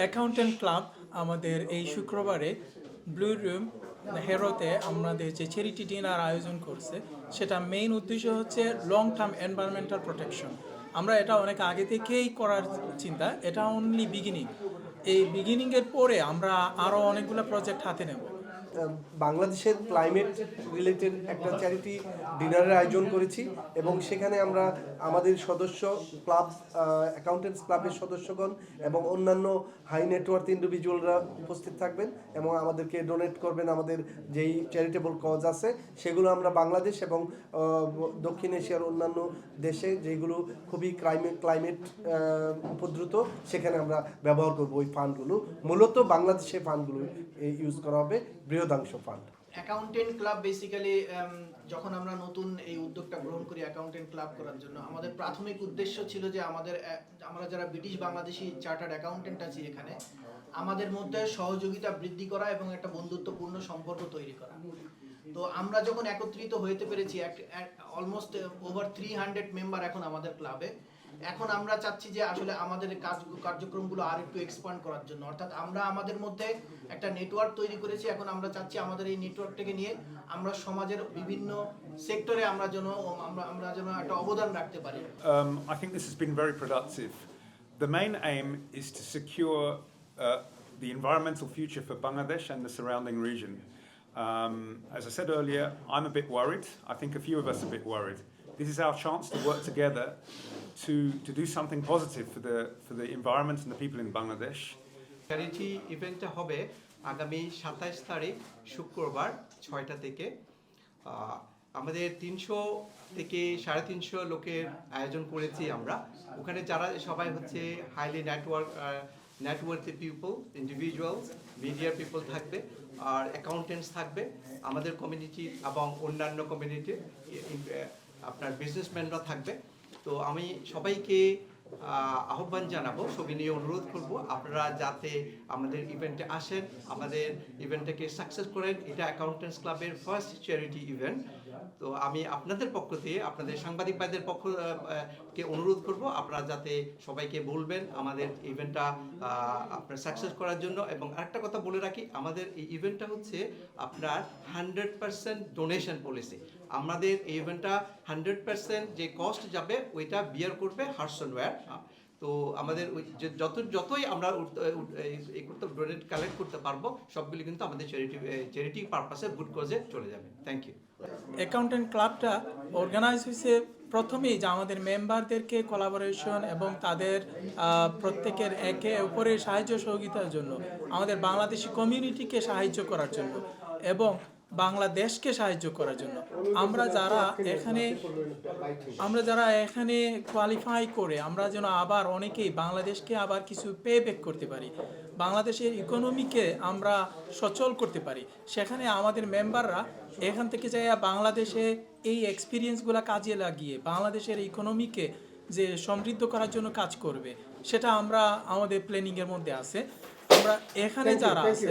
Accountant club আমাদের এই শুক্রবারে ব্লু রুম হেরোতে আমাদের যে চ্যারিটি ডিনার আয়োজন করছে, সেটা মেইন উদ্দেশ্য হচ্ছে লং টার্ম এনভায়রনমেন্টাল প্রোটেকশন আমরা এটা অনেক আগে থেকেই করার চিন্তা, এটা অনলি বিগিনিং এই বিগিনিংয়ের পরে আমরা আরও অনেকগুলো প্রজেক্ট হাতে নেব। বাংলাদেশের ক্লাইমেট রিলেটেড একটা চ্যারিটি ডিনারের আয়োজন করেছি এবং সেখানে আমরা আমাদের সদস্য ক্লাব অ্যাকাউন্টেন্টস ক্লাবের সদস্যগণ এবং অন্যান্য হাই নেটওয়ার্ক ইন্ডিভিজুয়ালরা উপস্থিত থাকবেন এবং আমাদেরকে ডোনেট করবেন আমাদের যেই চ্যারিটেবল কজ আছে, সেগুলো আমরা বাংলাদেশ এবং দক্ষিণ এশিয়ার অন্যান্য দেশে যেগুলো খুবই ক্লাইমেট ক্লাইমেট উপদ্রুত, সেখানে আমরা ব্যবহার করব ওই ফান্ডগুলো মূলত বাংলাদেশে ফান্ডগুলো ইউজ করা হবে। বৃহদাংশ ফান্ড অ্যাকাউন্টেন্ট ক্লাব বেসিক্যালি যখন আমরা নতুন এই উদ্যোগটা গ্রহণ করি অ্যাকাউন্টেন্ট ক্লাব করার জন্য, আমাদের প্রাথমিক উদ্দেশ্য ছিল যে আমাদের আমরা যারা ব্রিটিশ বাংলাদেশি চার্টার্ড অ্যাকাউন্টেন্ট আছি এখানে, আমাদের মধ্যে সহযোগিতা বৃদ্ধি করা এবং একটা বন্ধুত্বপূর্ণ সম্পর্ক তৈরি করা। তো আমরা যখন একত্রিত হইতে পেরেছি almost over three hundred member এখন আমাদের ক্লাবে এখন আমরা চাচ্ছি যে আসলে আমাদের কাজ কার্যক্রমগুলো আর একটু এক্সপান্ড করার জন্য অর্থাৎ আমরা আমাদের মধ্যে একটা নেটওয়ার্ক তৈরি করেছি এখন আমরা চাচ্ছি আমাদের এই নেটওয়ার্কটাকে নিয়ে আমরা সমাজের বিভিন্ন সেক্টরে আমরা যেন আমরা আমরা যেন একটা অবদান রাখতে পারি Um, think this has been very productive. The main aim is to secure uh, the environmental future for Bangladesh and the surrounding region. Um, as I said earlier, I'm a bit worried. I think a few of us are a bit worried. This is our chance to work together to, to do something positive for the, for the environment and the people in Bangladesh. Charity ইভেন্টটা হবে আগামী সাতাইশ তারিখ শুক্রবার ছয়টা থেকে। আমাদের তিনশো থেকে সাড়ে তিনশো লোকের আয়োজন করেছি আমরা। ওখানে যারা সবাই হচ্ছে highly network network people individuals media people থাকবে আর অ্যাকাউন্টেন্টস থাকবে। আমাদের কমিউনিটি এবং অন্যান্য কমিউনিটির আপনার বিজনেসম্যানরা থাকবে। তো আমি সবাইকে আহ্বান জানাব সবিনয় অনুরোধ করব, আপনারা যাতে আমাদের ইভেন্টে আসেন, আমাদের ইভেন্টটাকে সাকসেস করেন, এটা অ্যাকাউন্টেন্টস ক্লাবের ফার্স্ট চ্যারিটি ইভেন্ট তো আমি আপনাদের পক্ষ থেকে, আপনাদের সাংবাদিক ভাইদের পক্ষ কে অনুরোধ করব, আপনারা যাতে সবাইকে বলবেন আমাদের ইভেন্টটা আপনার সাকসেস করার জন্য। এবং আরেকটা কথা বলে রাখি, আমাদের এই ইভেন্টটা হচ্ছে আপনার হান্ড্রেড পার্সেন্ট ডোনেশন পলিসি আমাদের এই ইভেন্টটা হান্ড্রেড পার্সেন্ট যে কস্ট যাবে, ওইটা বিয়ার করবে হার্সনওয়্যার তো আমাদের যত, যতই আমরা ডোনেট কালেক্ট করতে পারব, সবগুলি কিন্তু আমাদের চ্যারিটি চ্যারিটি পারপাসে গুড কজে চলে যাবে। থ্যাংক ইউ অ্যাকাউন্টেন্ট ক্লাবটা অর্গানাইজ হয়েছে প্রথমেই যে আমাদের মেম্বারদেরকে কোলাবোরেশন এবং তাদের প্রত্যেকের একে অপরের সাহায্য সহযোগিতার জন্য, আমাদের বাংলাদেশি কমিউনিটিকে সাহায্য করার জন্য এবং বাংলাদেশকে সাহায্য করার জন্য। আমরা যারা এখানে আমরা যারা এখানে কোয়ালিফাই করে আমরা যেন আবার অনেকেই বাংলাদেশকে আবার কিছু পে ব্যাক করতে পারি। বাংলাদেশের ইকোনমিকে আমরা সচল করতে পারি। সেখানে আমাদের মেম্বাররা এখান থেকে যাই বাংলাদেশে এই এক্সপিরিয়েন্সগুলো কাজে লাগিয়ে বাংলাদেশের ইকোনমিকে যে সমৃদ্ধ করার জন্য কাজ করবে সেটা আমরা আমাদের প্ল্যানিংয়ের মধ্যে আছে। আমরা এখানে যারা আছে।